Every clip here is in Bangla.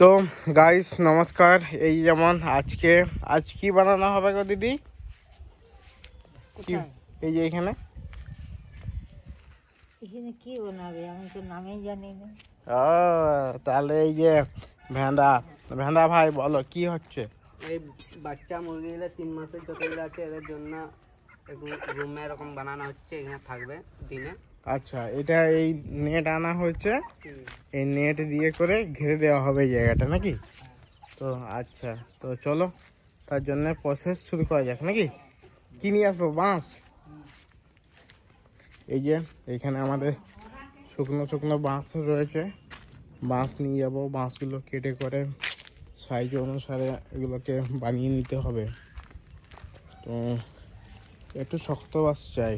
তো গাইস নমস্কার। এই যেমন আজকে আজ কি বানানো হবে গো দিদি? কি এই যে এখানে। এখানে কি বানাবে? আমি তো নামেই জানি না। ও তাহলে এই যে ভেন্দা। ভেন্দা ভাই বলো কি হচ্ছে? এই বাচ্চা মুরগিগুলো তিন মাসের যতগুলো আছে এদের জন্য রুমে এরকম বানানো হচ্ছে এখানে থাকবে দিনে। আচ্ছা এটা এই নেট আনা হয়েছে। এই নেট দিয়ে করে ঘিরে দেওয়া হবে জায়গাটা, নাকি? তো আচ্ছা তো চলো, তার জন্য প্রসেস শুরু করা যাক, নাকি? কি নিয়ে আসব, বাঁশ? এই যে, এখানে আমাদের শুকনো শুকনো বাঁশ রয়েছে। বাঁশ নিয়ে যাব, বাঁশগুলো কেটে করে সাইজ অনুসারে এগুলোকে বানিয়ে নিতে হবে। তো একটু শক্ত বাঁশ চাই।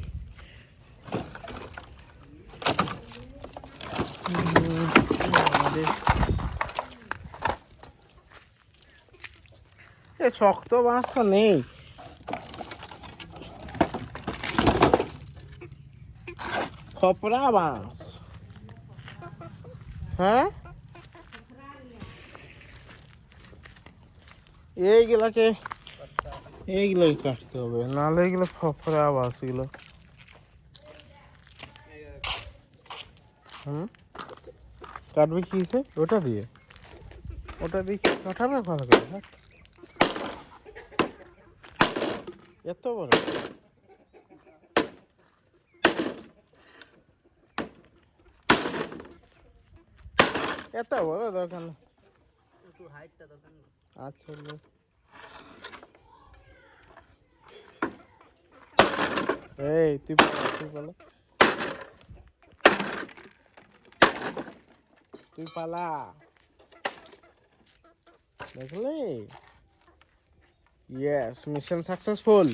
শক্ত বাঁশ তো নেই। খপরা বাঁশ হ্যাঁ? এইগুলাকে এইগুলোই কাটতে হবে, নাহলে এগুলো খপরা বাঁশ এগুলো হুম? কাটবে কি ওটা দিয়ে। ওটা দিয়ে কাটাবে? ভালো করে হ্যাঁ? এত বড়। এত বড় দরকার নেই। একটু হাইটটা দরকার নেই। আচ্ছা। এই তুই তুই পালা তুই পালা। দেখলি? ইয়েস মিশন সাকসেসফুল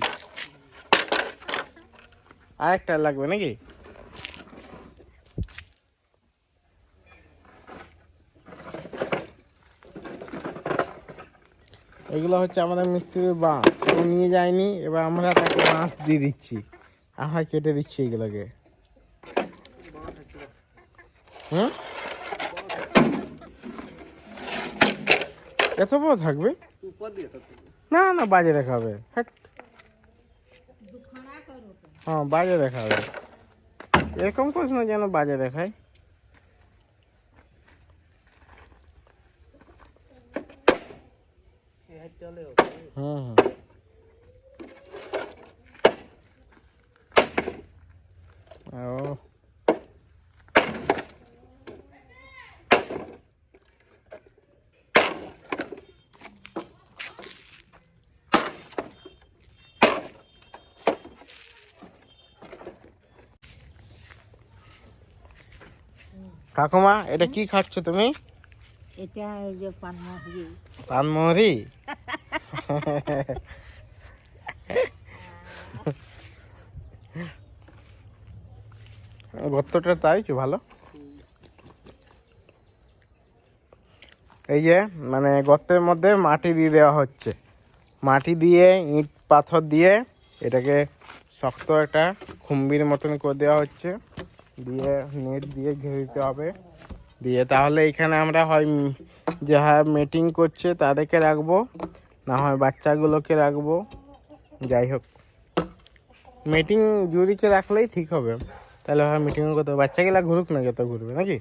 আরেকটা লাগবে নাকি? এগুলো হচ্ছে আমাদের মিস্ত্রির বাঁশ। ও নিয়ে যায়নি, এবার আমরা তাকে বাঁশ দিয়ে দিচ্ছি। আমরা কেটে দিচ্ছি এগুলোকে। হুম? এত বড় থাকবে? উপর দিয়ে থাকবে। না না বাজে দেখাবে হ্যাট হ্যাঁ। বাজে দেখাবে এরকম করিস না যেন বাজে দেখায়? হাইটটা হলে হুম হুম ও। কাকুমা এটা কি খাচ্ছ তুমি? এটা এই যে পানমহরি। পানমোহরি? গর্তটা তাই কি ভালো? এই যে মানে গর্তের মধ্যে মাটি দিয়ে দেওয়া হচ্ছে। মাটি দিয়ে ইট পাথর দিয়ে এটাকে শক্ত একটা খুম্বির মতন করে দেওয়া হচ্ছে। দিয়ে নেট দিয়ে ঘিরে দিতে হবে। দিয়ে তাহলে এখানে আমরা হয় যারা মিটিং করছে তাদেরকে রাখব না হয় বাচ্চাগুলোকে রাখব। যাই হোক। মিটিং জুরিকে রাখলেই ঠিক হবে। তাহলে হয় মিটিংও করতে হবে বাচ্চাগুলা ঘুরুক না যত ঘুরবে নাকি?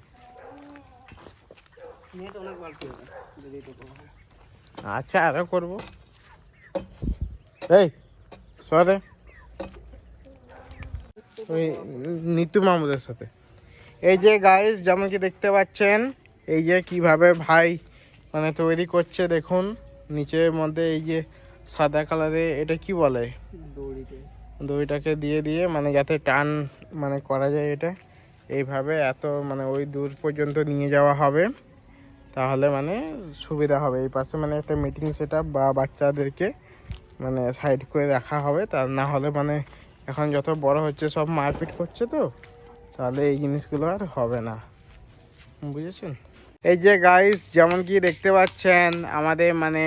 হয়। আচ্ছা আরও করব। এই সরে। ওই নিতু মামুদের সাথে। এই যে গাইস যেমন কি দেখতে পাচ্ছেন এই যে কীভাবে ভাই মানে তৈরি করছে দেখুন। নিচের মধ্যে এই যে সাদা কালারে এটা কি বলে? দড়িতে। দইটাকে দিয়ে দিয়ে মানে যাতে টান মানে করা যায় এটা। এইভাবে এত মানে ওই দূর পর্যন্ত নিয়ে যাওয়া হবে। তাহলে মানে সুবিধা হবে। এই পাশে মানে একটা মিটিং সেট বা বাচ্চাদেরকে মানে সাইড করে রাখা হবে। তা না হলে মানে এখন যত বড় হচ্ছে, সব মারপিট করছে তো, তাহলে এই জিনিসগুলো আর হবে না। বুঝেছেন? এই যে গাইস যেমন কি দেখতে পাচ্ছেন, আমাদের মানে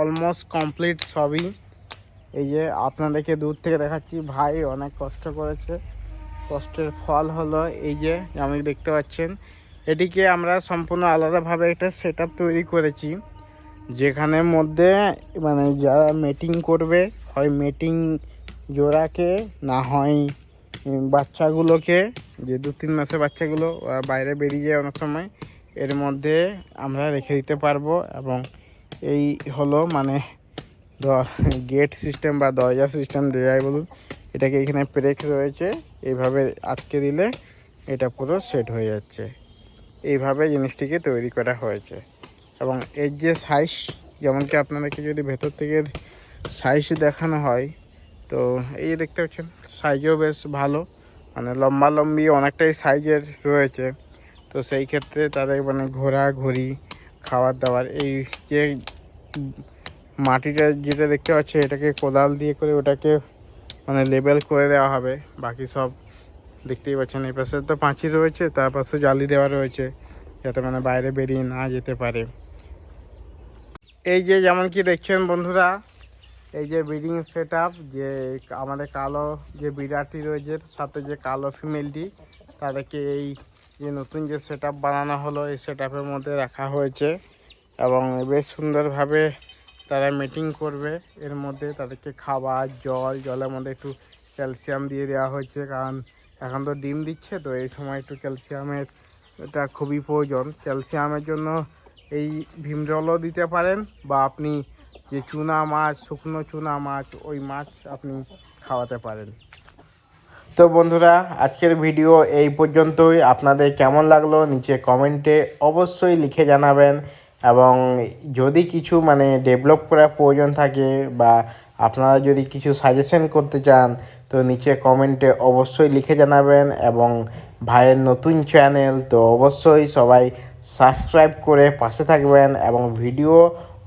অলমোস্ট কমপ্লিট সবই। এই যে আপনাদেরকে দূর থেকে দেখাচ্ছি, ভাই অনেক কষ্ট করেছে। কষ্টের ফল হলো এই যে, যেমন দেখতে পাচ্ছেন, এটিকে আমরা সম্পূর্ণ আলাদাভাবে একটা সেট তৈরি করেছি যেখানে মধ্যে মানে যারা মেটিং করবে, হয় মেটিং জোড়াকে না হয় বাচ্চাগুলোকে, যে দু তিন মাসের বাচ্চাগুলো বাইরে বেরিয়ে যায় অনেক সময়, এর মধ্যে আমরা রেখে দিতে পারব এবং এই হলো মানে গেট সিস্টেম বা দরজা সিস্টেম যাই বলুন, এটাকে এখানে ব্রেক রয়েছে, এইভাবে আটকে দিলে এটা পুরো সেট হয়ে যাচ্ছে। এইভাবে জিনিসটিকে তৈরি করা হয়েছে। এবং এর যে সাইজ যেমন কি আপনাদেরকে যদি ভেতর থেকে সাইজ দেখানো হয় তো এই দেখতে পাচ্ছেন সাইজও বেশ ভালো। মানে লম্বা লম্বি অনেকটাই সাইজের রয়েছে। তো সেই ক্ষেত্রে তাদের মানে ঘোরাঘুরি খাবার দাবার এই যে মাটিটা যেটা দেখতে পাচ্ছি এটাকে কোদাল দিয়ে করে ওটাকে মানে লেবেল করে দেওয়া হবে। বাকি সব দেখতেই পাচ্ছেন, এই পাশে তো পাঁচিল রয়েছে, তার পাশে জালি দেওয়া রয়েছে, যাতে মানে বাইরে বেরিয়ে না যেতে পারে। এই যে যেমন কি দেখছেন বন্ধুরা এই যে ব্রিডিং সেট যে আমাদের কালো যে বিড়াটি রয়েছে, সাথে যে কালো ফিমেলটি, তাদেরকে এই যে নতুন যে সেট বানানো হলো, এই সেট মধ্যে রাখা হয়েছে এবং বেশ সুন্দরভাবে তারা মিটিং করবে। এর মধ্যে তাদেরকে খাবার, জল, জলের মধ্যে একটু ক্যালসিয়াম দিয়ে দেওয়া হয়েছে, কারণ এখন তো ডিম দিচ্ছে, তো এই সময় একটু ক্যালসিয়ামের এটা খুবই প্রয়োজন। ক্যালসিয়ামের জন্য এই ভীম জলও দিতে পারেন বা আপনি যে চুনা মাছ, শুকনো চুনা মাছ, ওই মাছ আপনি খাওয়াতে পারেন। তো বন্ধুরা, আজকের ভিডিও এই পর্যন্তই। আপনাদের কেমন লাগল নিচে কমেন্টে অবশ্যই লিখে জানাবেন। এবং যদি কিছু মানে ডেভেলপ করার প্রয়োজন থাকে বা আপনারা যদি কিছু সাজেশন করতে চান, তো নিচে কমেন্টে অবশ্যই লিখে জানাবেন। এবং ভাইয়ের নতুন চ্যানেল তো অবশ্যই সবাই সাবস্ক্রাইব করে পাশে থাকবেন। এবং ভিডিও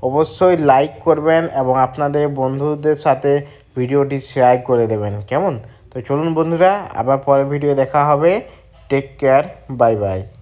অবশ্যই লাইক করবেন এবং আপনাদের বন্ধুদের সাথে ভিডিওটি শেয়ার করে দেবেন। কেমন? তো চলুন বন্ধুরা, আবার পরে ভিডিও দেখা হবে। Take care bye bye